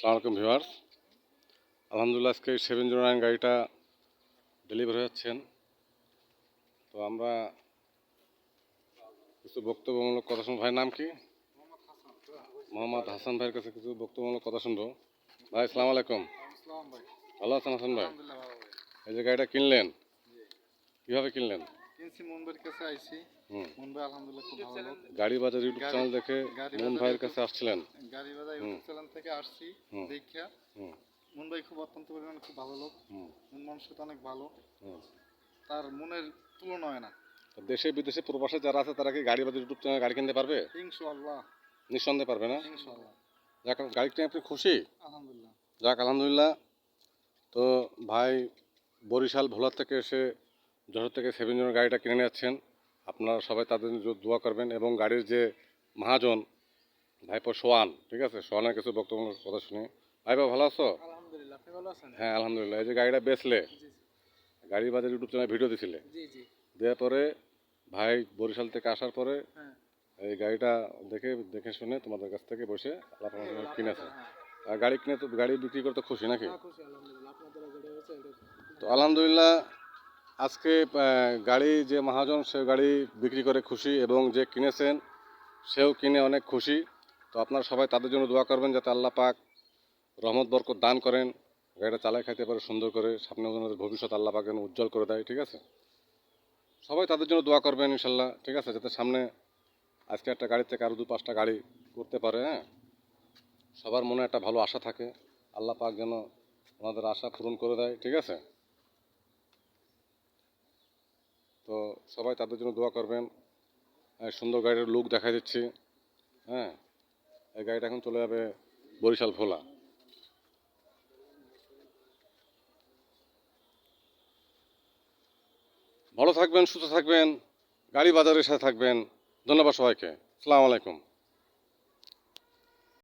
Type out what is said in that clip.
সালামালাইকুম ভিউয়ার্স। আলহামদুলিল্লাহ আজকে সেভেন জিরো নাইন গাড়িটা ডেলিভারি হয়ে যাচ্ছেন তো আমরা কিছু বক্তব্যমূলক কথা শুনব। ভাইয়ের নাম কি? মোহাম্মদ হাসান ভাইয়ের কাছে কিছু বক্তব্যমূলক কথা শুনব। ভাই আসসালামু আলাইকুম। ভালো আছেন হাসান ভাই? এই যে গাড়িটা কিনলেন কীভাবে কিনলেন? গাড়ি বাজার ইউটিউব চ্যানেল দেখে মন ভাইয়ের কাছে আসছিলেন? গাড়ি বাজার ইউটিউব থেকে আসছি দেখিয়া। হুম। মুনবাই খুব অত্যন্ত পরিমাণে খুব ভালো লোক। মন মানুষটা অনেক ভালো। তার মনের তুলনা হয় না। তো দেশে বিদেশে প্রবাসে যারা আছে তারা কি গাড়ি বাজার ইউটিউব চ্যানেল গাড়ি কিনতে পারবে? ইনশাআল্লাহ। নিঃসন্দেহে পারবে না? ইনশাআল্লাহ। যাক গাড়ি কিনে আপনি খুশি? আলহামদুলিল্লাহ। যাক আলহামদুলিল্লাহ। তো ভাই বরিশাল ভোলার থেকে এসে যশোর থেকে সেভেন জনের গাড়িটা কিনে নিয়ে যাচ্ছেন। আপনারা সবাই তাদের জন্য দোয়া করবেন এবং গাড়ির যে মহাজন ভাইপো সোয়ান ঠিক আছে? সোয়ানের কিছু বক্তব্য কথা শুনি। ভাই বাবা ভালো আছো হ্যাঁ আলহামদুলিল্লাহ। এই যে গাড়িটা বেচলে জি গাড়ি বাজার ইউটিউব চ্যানেলে ভিডিও দিছিলে। দেওয়ার পরে ভাই বরিশাল থেকে আসার পরে হ্যাঁ। এই গাড়িটা দেখে দেখে শুনে তোমাদের কাছ থেকে বসে কিনেছে আর গাড়ি কিনে তো গাড়ি বিক্রি করতে খুশি নাকি? হয়েছে তো আলহামদুলিল্লাহ আজকে গাড়ি যে মহাজন সে গাড়ি বিক্রি করে খুশি এবং যে কিনেছেন সেও কিনে অনেক খুশি। তো আপনারা সবাই তাদের জন্য দোয়া করবেন যাতে আল্লাহ পাক রহমত, বরকত দান করেন, গাড়িটা চালায় খাইতে পারে, সুন্দর করে, সামনে ওদের ভবিষ্যৎ আল্লাহ পাক যেন উজ্জ্বল করে দেয়, ঠিক আছে? সবাই তাদের জন্য দোয়া করবেন ইনশাল্লাহ ঠিক আছে? যাতে সামনে আজকে একটা গাড়ি থেকে আরও দু পাঁচটা গাড়ি করতে পারে হ্যাঁ? সবার মনে একটা ভালো আশা থাকে, আল্লাহ পাক যেন ওনাদের আশা পূরণ করে দেয়, ঠিক আছে? তো সবাই তাদের জন্য দোয়া করবেন। সুন্দর গাড়ির লুক দেখা দিচ্ছি হ্যাঁ? গাড়িটা এখন চলে যাবে বরিশাল ভোলা। ভালো থাকবেন, সুস্থ থাকবেন, গাড়ি বাজারের সাথে থাকবেন। ধন্যবাদ সবাইকে। আসসালামু আলাইকুম।